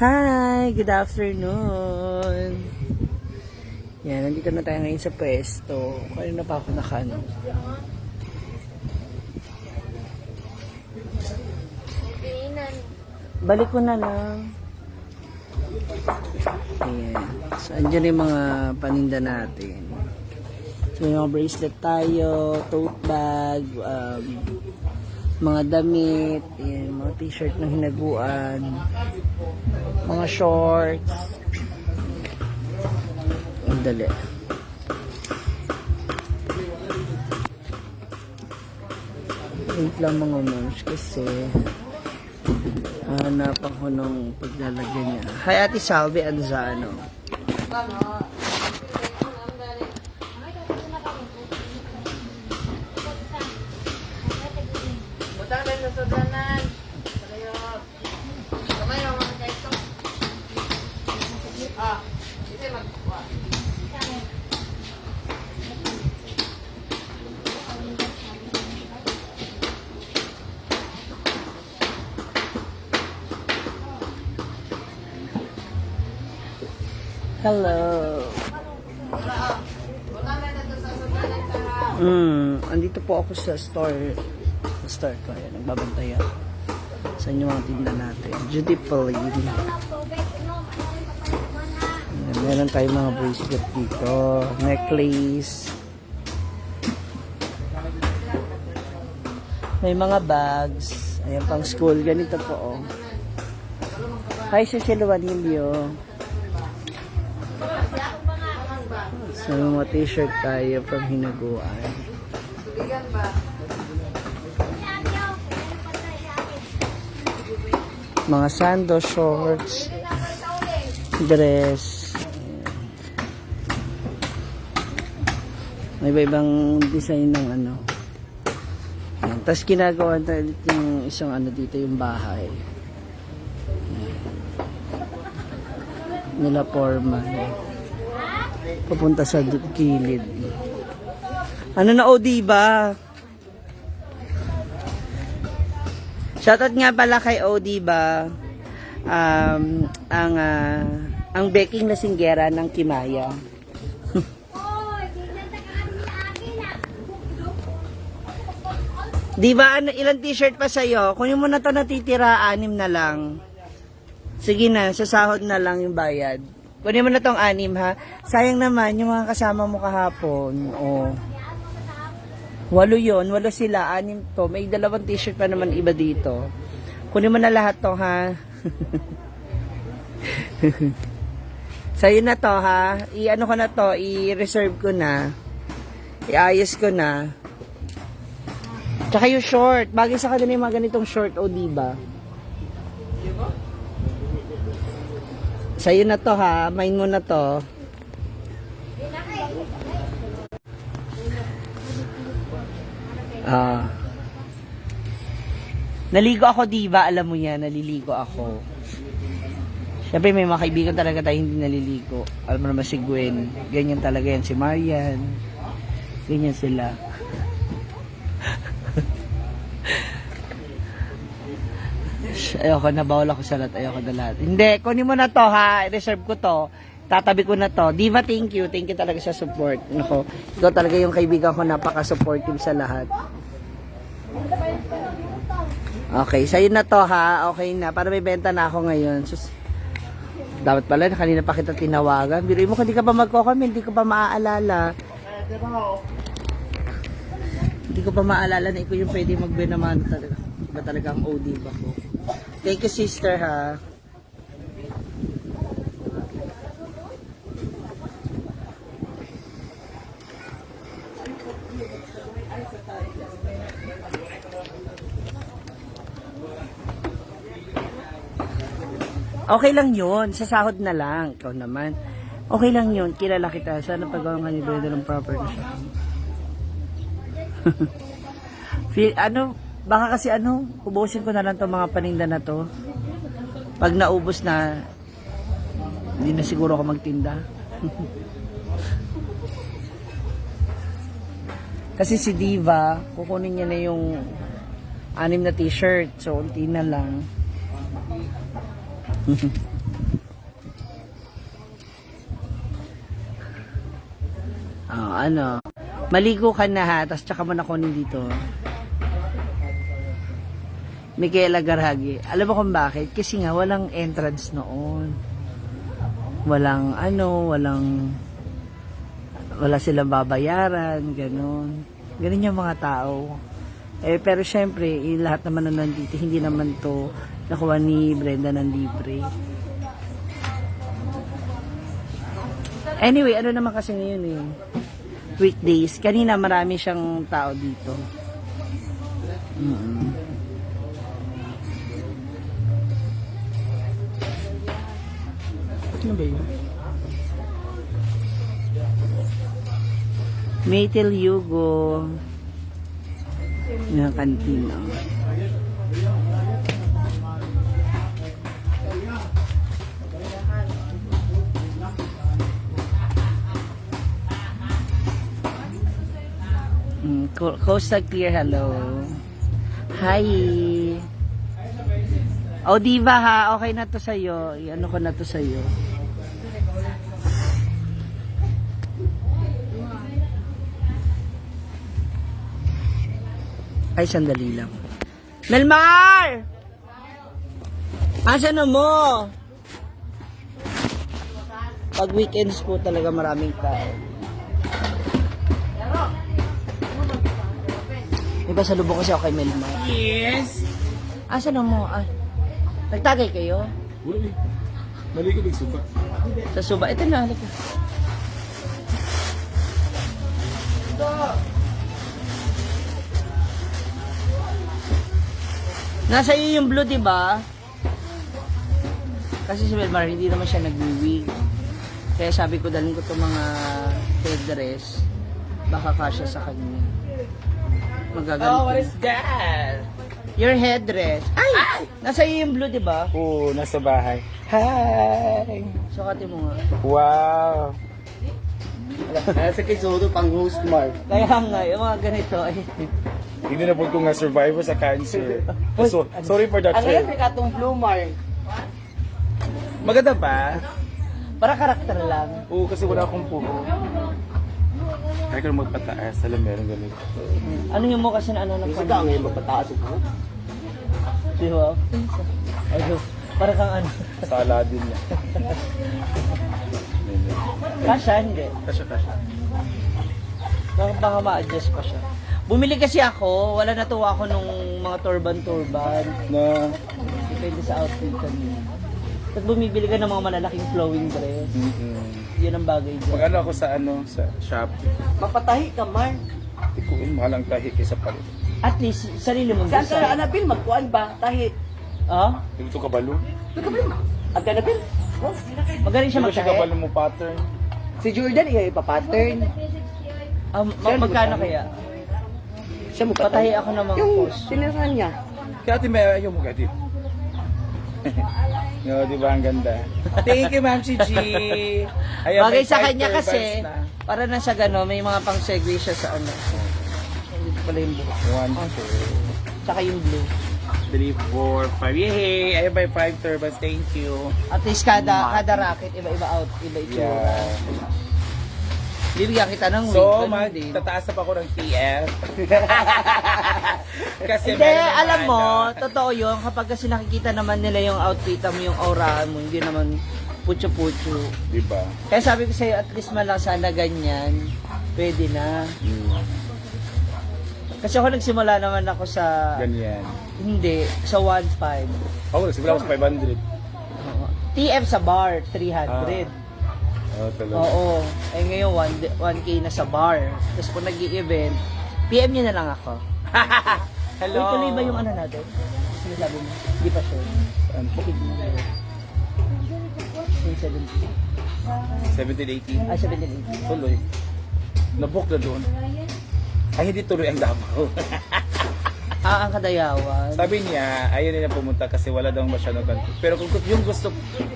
Hi! Good afternoon! Yan, nandito na tayo ngayon sa pwesto. Kanina pa ako nakano. Balik ko na lang. Ayan. So, andyan yung mga paninda natin. So, may mga bracelet tayo, tote bag, um, mga damit, ayan, mga t-shirt na hinaguan, mga shorts. Ang dali. Wait lang mga moms kasi hanap ako ng paglalagyan niya. Hi Ate Salvi, ano ano? Hello. Hmm, andito po ako sa store. Sa store ko. Ayan, nagbabantay ako. Sa inyo mga tinda natin. Dutifully. Ayan, meron tayong mga bracelet dito. Necklace. May mga bags. Ayan, pang school. Ganito po, oh. Hi, Cecil Vanilio. So, mga t-shirt tayo from Hinaguan. Mga sando, shorts, dress. May iba-ibang design ng ano. Tapos ginagawa na ulit yung isang ano dito, yung bahay. Ayan. Nila Foreman papunta sa gilid. Ano na o, diba? Shoutout nga pala kay O, diba? Um, ang, ah, ang baking na singgera ng Kimaya. Di ba, ano, ilang t-shirt pa sa'yo? Kunin mo na to natitira, anim na lang. Sige na, sa sahod na lang yung bayad. Kunin mo na tong anim ha. Sayang naman yung mga kasama mo kahapon. Oh. Walo yon, walo sila, anim to. May dalawang t-shirt pa naman iba dito. Kunin mo na lahat to ha. Sa'yo na to ha. I-ano ko na to, i-reserve ko na. I-ayos ko na. Tsaka yung short. Bagay sa kanila yung mga ganitong short, o diba? Sa'yo na to ha. Main mo na to. Ah. Naligo ako, diba? Alam mo yan, naliligo ako. Siyempre, may mga kaibigan talaga tayo hindi naliligo. Alam mo naman si Gwen. Ganyan talaga yan. Si Marian. Ganyan sila. Shh, Ayoko na, bawal ako sa lahat. Ayoko na lahat. Hindi, kunin mo na to ha. Reserve ko to. Tatabi ko na to. Diva, thank you. Thank you talaga sa support. Nako, ikaw talaga yung kaibigan ko napaka-supportive sa lahat. Okay, sa'yo na to ha. Okay na. Para may benta na ako ngayon. Sus, dapat pala, kanina pa kita tinawagan. Biruin mo, hindi ka pa magko-comment, hindi ko pa maaalala. Hindi ko pa maalala na ikaw yung pwede magbinamano talaga. Iba talaga ang OD ba ko. Thank you, sister, ha. Okay lang yun. Sa sahod na lang. Ikaw naman. Okay lang yun. Kilala kita. Sana pagawa nga ni Brenda ng proper na siya. Feel, ano, Baka kasi ano, ubusin ko na lang tong mga paninda na to. Pag naubos na, hindi na siguro ako magtinda. kasi si Diva, kukunin niya na yung anim na t-shirt. So, unti na lang. oh, ano. Maligo ka na ha, tapos tsaka mo na kunin dito. Michaela Garhagi. Alam mo kung bakit? Kasi nga, walang entrance noon. Walang ano, walang wala silang babayaran, ganun. Ganun yung mga tao. Eh, pero syempre, eh, lahat naman na nandito, hindi naman to nakuha ni Brenda ng libre. Anyway, ano naman kasi ngayon eh. Weekdays. Kanina marami siyang tao dito. Mm-mm. Ano ba yun? Maytel Yugo. Yung kantina. Mm, Co- Coastal Clear, hello. Hi. O, diva ha, okay na to sa'yo. Ano ko na to sa'yo. Ay, sandali lang. Melmar! Asan na mo? Pag weekends po talaga maraming tao. May pasalubong kasi ako kay Melmar. Yes! Asan na mo? Ah, nagtagay kayo? Wala eh. Mali ko nagsuba. Sa suba. Ito na, halika. Nasa iyo yung blue, di ba? Kasi si Melmar, hindi naman siya nag-wig. Kaya sabi ko, dalhin ko itong mga headdress. Baka kasya sa kanya. Magagamit. Oh, what is that? Your headdress. Ay! Nasa iyo yung blue, di ba? Oo, nasa bahay. Hi! Sukatin mo nga. Wow! Nasa kay Soto pang host, Mark. Kaya nga, yung mga ganito ay... Hindi na po ko nga survivor sa cancer. So, sorry for that. Ano sir. katong blue mark? Maganda ba? Para karakter lang. Oo, kasi wala akong puho. Kaya ka magpataas. Alam, meron ganun. Ano yung mo kasi na ano ng Kasi ka ngayon magpataas ko. Di ba? Ay, para kang ano. Sa Aladdin niya. Kasha, hindi. Kasya, kasya. Baka, baka ma-adjust pa siya. Bumili kasi ako, wala natuwa ako nung mga turban-turban. Na, Depende sa outfit kanina. At bumibili ka ng mga malalaking flowing dress. mm Yan ang bagay dyan. Mag-ano ako sa ano, sa Shopee. Mapatahi ka, Mark. Ikuin, mahal ang tahi kaysa palit. At least, sarili mong Saan ka design. anabil? Magkuhan ba? Tahi. Ah? Ito kabalo. Ang kanabil? Oh. Magaling siya Ito siya magtahe. kabalo mo pattern. Si Jordan, iya ipapattern. Ah, ma- magkano kaya? Siya mo Patahi ako ng mga Yung post. niya. Kaya ate may ayaw mo gadit. no, di ba ang ganda? Thank you, Ma'am Chichi. Ayan, Bagay may sa five kanya turbans kasi, na. para na sa gano, may mga pang segue siya sa ano. Dito pala yung buhok. One, two, Tsaka yung blue. three, four, five. Yay! Ayan may five turbans. Thank you. At least kada, kada racket, iba-iba out, iba itsura. Yeah. Bibigyan kita ng So, wig, mag, ganun din. tataas pa ako ng TF. kasi Hindi, meron naman alam mo, ano, totoo yun, kapag kasi nakikita naman nila yung outfit mo, yung aura mo, hindi naman putyo-putyo. Di ba? Kaya sabi ko sa'yo, at least man lang sana ganyan, pwede na. Mm, Kasi ako nagsimula naman ako sa, ganyan. hindi, sa 1.5. Ako, nagsimula ako sa 500. TF sa bar, 300. Oh, talaga. Oo. Eh ngayon, 1, 1K na sa bar. Tapos kung nag event PM nyo na lang ako. Hello. Uy, tuloy ba yung ano natin? Sinasabi mo? Hindi pa sure. Ano? Bukid mo. Yung 17. 17, 18. Ah, 17. Tuloy. Nabook na doon. Ay, hindi tuloy ang Davao. Ah, ang kadayawan. Sabi niya, ayaw nila pumunta kasi wala daw masyadong ganito. Pero kung yung gusto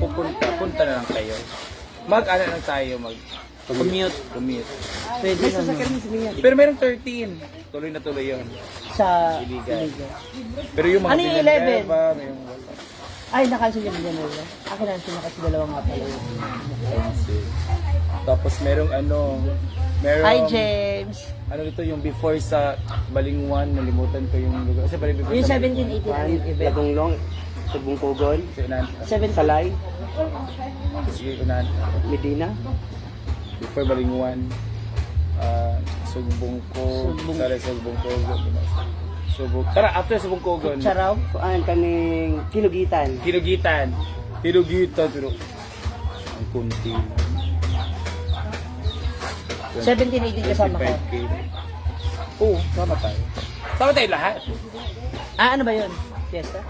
pupunta, punta na lang kayo. Mag-ano lang tayo, mag Commute. commute. Pwede May sasakyan mo. Pero merong 13. Tuloy na tuloy yun. Sa Illegal. illegal. Pero yung mga Ano yung Villanueva, 11? may yung wala. Ay, nakancel yung January. Akin na sila kasi dalawa nga pala yun. Tapos merong ano, merong... Hi, James. Ano dito yung before sa Balingwan, nalimutan ko yung lugar. Kasi bali before Yung sa 1783. Lagonglong, Tugong Pugon, Sa unahan. 17 Salay, Sige, unahan. Medina. Before Balingwan. Uh, Sugbong ko. Sugbong- Sorry, Sugbong ko. Subong. Tara, after Sugbong. Charaw. Kuan kaning Kinugitan. Tinugitan. Tinugitan, pero ang kunti. 1780 kasama ko. 25K. Oo, sama tayo. Sama tayo lahat. Ah, ano ba yun? Fiesta?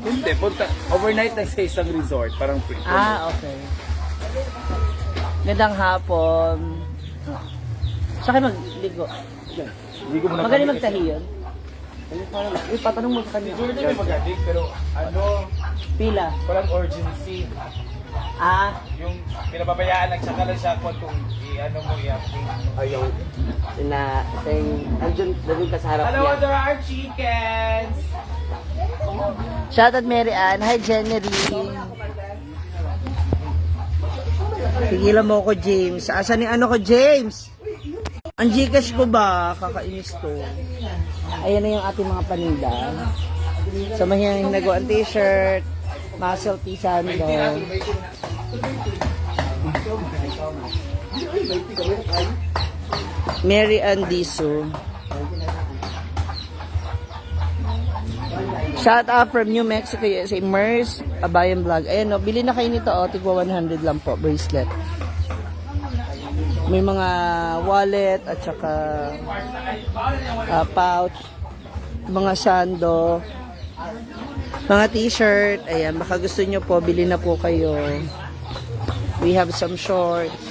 Hindi, punta. Overnight lang sa isang resort. Parang free. Ah, okay. Gandang hapon. Ah. Sa akin magligo. Hindi ko muna Magaling magtahi yun. Ipatanong mo sa kanya. Hindi may magaling, pero ano, Pila. walang urgency. Ah, Yung pinababayaan lang, tsaka lang siya kung kung i-ano mo, i-update. Ayong na sing andun doon ka sa harap Hello, niya. there are chickens! Shout out Mary Ann. Hi, Jenny Tigilan mo ko, James. Asan yung ano ko, James? Ang Gcash ko ba? Kakainis to. Ayan na yung ating mga paninda. Sa mga hinagawa ang t-shirt, muscle tee sando. Mary Ann Diso. Shout out from New Mexico, USA, Mers, Abayan Vlog. Ayan, no, bili na kayo nito, oh, tigwa 100 lang po, bracelet. May mga wallet at saka ah, pouch, mga sando, mga t-shirt. Ayan, baka gusto nyo po, bili na po kayo. We have some shorts.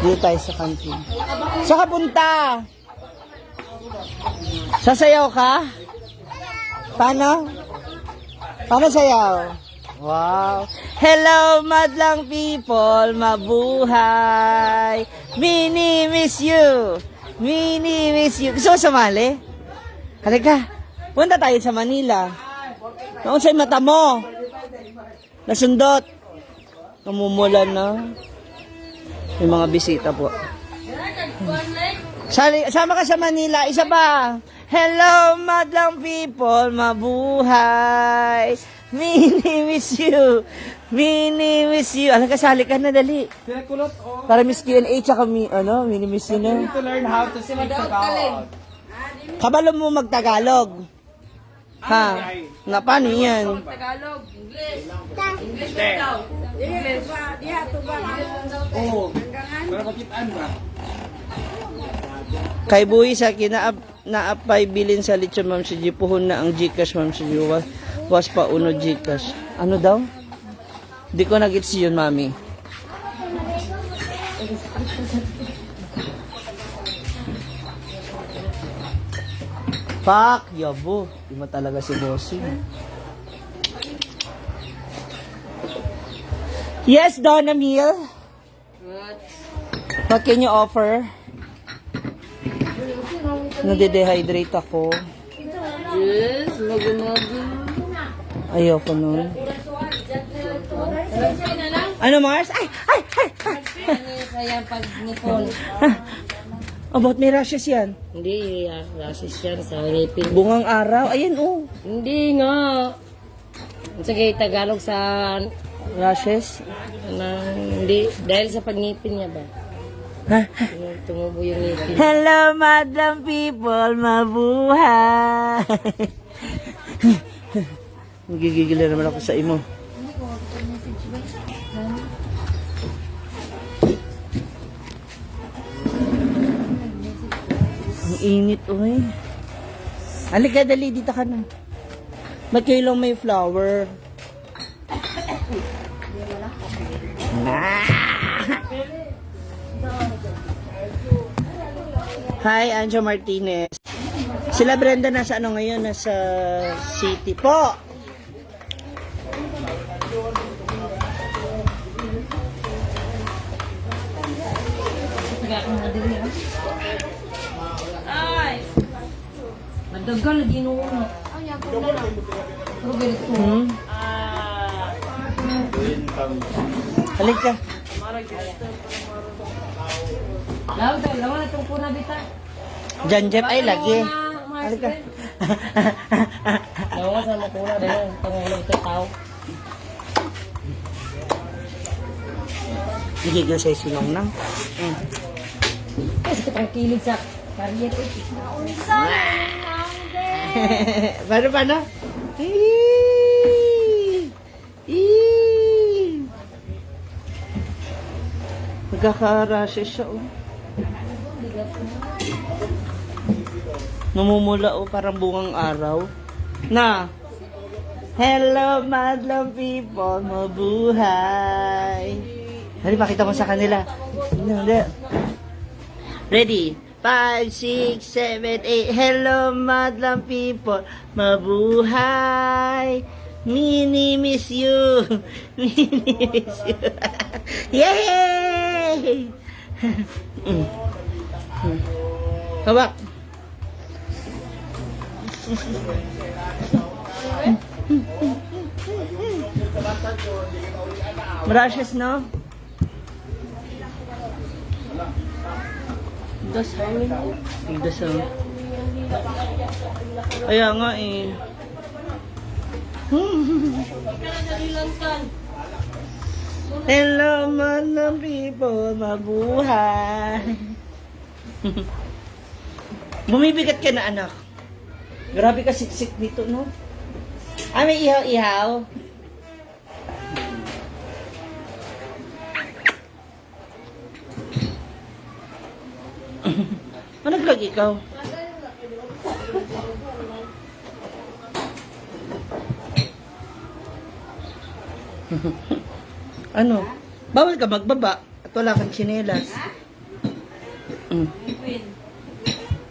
Dito tayo sa kantin. Sa kapunta? Sasayaw ka? Paano? Paano sayaw? Wow. Hello, madlang people. Mabuhay. Mini miss you. Mini miss you. Gusto mo sumali? Halika. Punta tayo sa Manila. Noon sa'y mata mo. Nasundot. Namumulan na. May mga bisita po. Sali, sama ka sa Manila. Isa pa. Hello, madlang people. Mabuhay. Mini miss you. Mini miss you. Alam ka, sali ka na, dali. Oh. Para miss Q&A tsaka mi, ano, mini miss you na. To learn how to speak Tagalog. Kabalo mo magtagalog. Ha? Nga, paano yan? Oo. Para makitaan ba? Kay Buhi sa kinaap naapay bilin sa lechon ma'am si G. Puhon na ang Gcash ma'am si. Was, was pa uno Gcash. Ano daw? Di ko nagits yun, mami. Pak, yabo. Di mo talaga si bossing. Yes, Donna Mill. What can you offer? Nade-dehydrate ako. Yes, magumago. Ayoko nun. Ano, Mars? Ay, ay, ay, ay. Ano saya pag nipon? About may rashes yan. Hindi, ah, rasis yan sa ngipin. Bungang araw. Ayan, oh. Hindi nga. Sige, Tagalog sa... Rashes. Nang, hindi, dahil sa pagngipin niya ba? Ha? Tumubo yung ngipin. Hello, madam people. Mabuhay. Gigigil na naman ako sa imo. Init, uy. Halika, dali. Dito ka na. Ba't kayo may flower? Hi, Anjo Martinez. Sila Brenda nasa ano ngayon? Nasa city po. Dagal na ginoo na. Pero ganito. Hmm? Halika. Lawa tayo, lawa na itong kuna bita. Jan Jeff ay lagi. Halika. Lawa sa mga kuna dahil itong ulo ito tao. Gigigil sa'yo sinong nang. Hmm. Kasi kitang kilig sa career eh. paano, paano? Nagkaka-rashes siya, oh. Namumula, oh, parang bungang araw. Na! Hello, madlang people, mabuhay! Dali, pakita mo sa kanila. Ready? 5, 6, 7, 8. Hello, madlang people. Mabuhay. Mini miss you. Mini miss you. Yay! Hawak. Brushes, no? Das Das Kaya nga eh. Hello man ng people, mabuhay. Bumibigat ka na anak. Grabe ka siksik dito, no? Ah, may ihaw-ihaw. Managlag ikaw. ano? Bawal ka magbaba at wala kang tsinelas. Mm.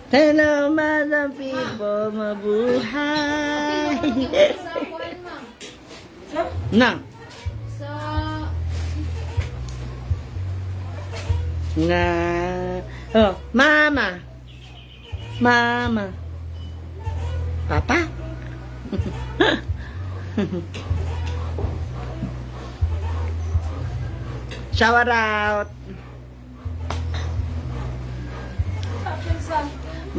Hello, madam people, mabuhay. Na. Na. Oh, mama. Mama. Papa. Shower out.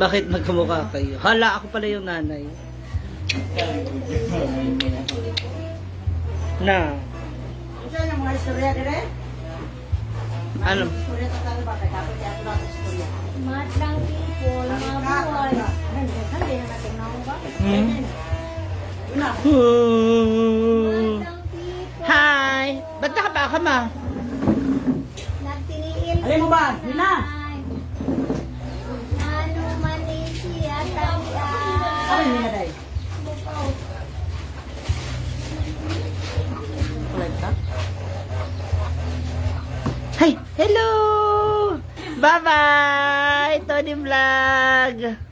Bakit magkamukha kayo? Hala, ako pala yung nanay. Na. Ano? Madlang people, mabuhay. Hmm? Madlang people, Hi! Ba't nakapa ka ma? nagtiniil Alin mo ba? Yun na. Ano man siya talian. Ano yung day? Hello! Bye-bye! Tony Vlog!